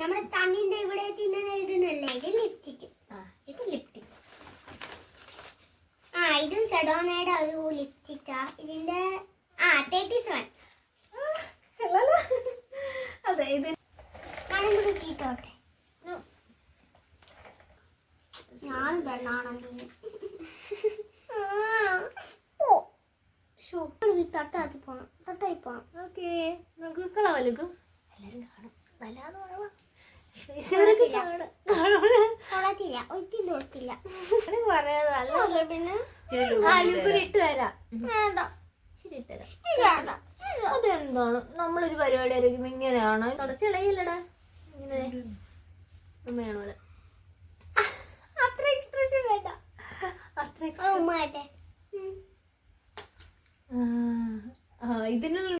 നമ്മുടെ കണ്ണിന്റെ ഇവിടെ ഇടുന്നല്ല ഇത് ലിപ്സ്റ്റിക് ആ ഇത് ലിപ്സ്റ്റിക് ആ ഇതും സെഡോണയുടെ ഒരു ലിപ്സ്റ്റിക്കാ ഇതിന്റെ ആ തേർട്ടി സെവൻ അതെ ഇത് കൂടി ചീട്ടോട്ടെ ഞാൻ വെള്ളാണെന്ന് തട്ടാത്തി പോണം തട്ടായി പോണം ഓക്കെ. നമുക്ക് കളവലുക്കും എല്ലാരും കാണും. പറയാം അതെന്താണ്? നമ്മളൊരു പരിപാടി ആയിരിക്കും ഇങ്ങനെയാണ്? തുടച്ചിളയില്ലടാ ഇങ്ങനെ അത്ര എക്സ്പ്രഷൻ വേണ്ട. അത്ര ഓ ഇതിനുള്ള